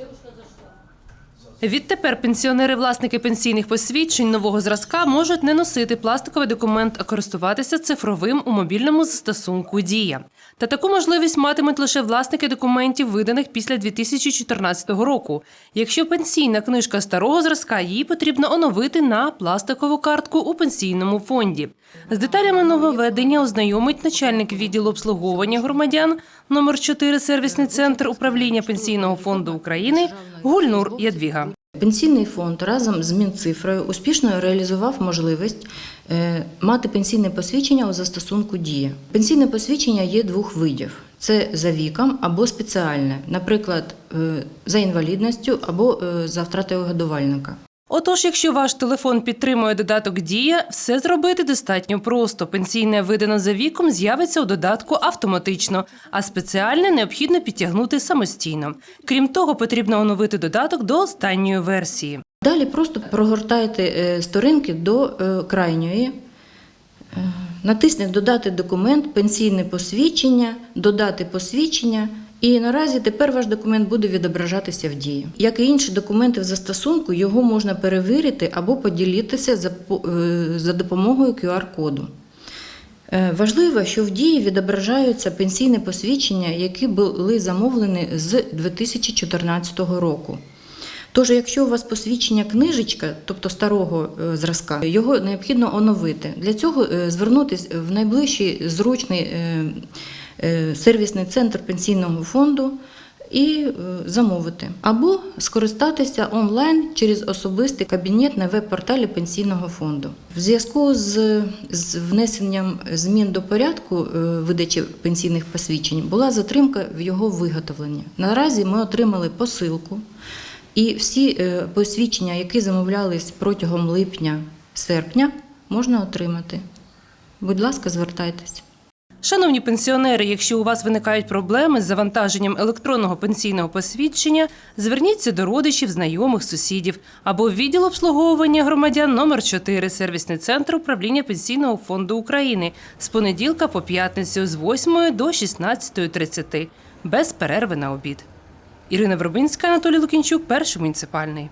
девушка зашла. Відтепер пенсіонери-власники пенсійних посвідчень нового зразка можуть не носити пластиковий документ, а користуватися цифровим у мобільному застосунку Дія. Та таку можливість матимуть лише власники документів, виданих після 2014 року. Якщо пенсійна книжка старого зразка, її потрібно оновити на пластикову картку у пенсійному фонді. З деталями нововведення ознайомить начальник відділу обслуговування громадян номер 4 сервісний центр управління пенсійного фонду України Гульнур Ядвіга. Пенсійний фонд разом з Мінцифрою успішно реалізував можливість е, мати пенсійне посвідчення у застосунку Дія. Пенсійне посвідчення є двох видів: це за віком або спеціальне, наприклад, е, за інвалідністю або е, за втратою годувальника. Отож, якщо ваш телефон підтримує додаток Дія, все зробити достатньо просто. Пенсійне видано за віком з'явиться у додатку автоматично, а спеціальне необхідно підтягнути самостійно. Крім того, потрібно оновити додаток до останньої версії. Далі просто прогортайте е, сторінки до е, крайньої. Е, Натисніть Додати документ, пенсійне посвідчення, додати посвідчення. І наразі тепер ваш документ буде відображатися в дії. Як і інші документи в застосунку, його можна перевірити або поділитися за, е, за допомогою QR-коду. Е, Важливо, що в дії відображаються пенсійні посвідчення, які були замовлені з 2014 року. Тож, якщо у вас посвідчення книжечка, тобто старого е, зразка, його необхідно оновити. Для цього звернутися в найближчий зручний сервісний центр пенсійного фонду і е, замовити, або скористатися онлайн через особистий кабінет на веб-порталі пенсійного фонду. В зв'язку з, внесенням змін до порядку е, видачі пенсійних посвідчень була затримка в його виготовленні. Наразі ми отримали посилку. І всі е, посвідчення, які замовлялись протягом липня-серпня, можна отримати. Будь ласка, звертайтесь. Шановні пенсіонери, якщо у вас виникають проблеми з завантаженням електронного пенсійного посвідчення, зверніться до родичів, знайомих, сусідів або в відділ обслуговування громадян номер 4 сервісний центр управління пенсійного фонду України з понеділка по п'ятницю з 8 до 16.30 без перерви на обід. Ірина Вербинська, Анатолій Лукінчук, перший муніципальний.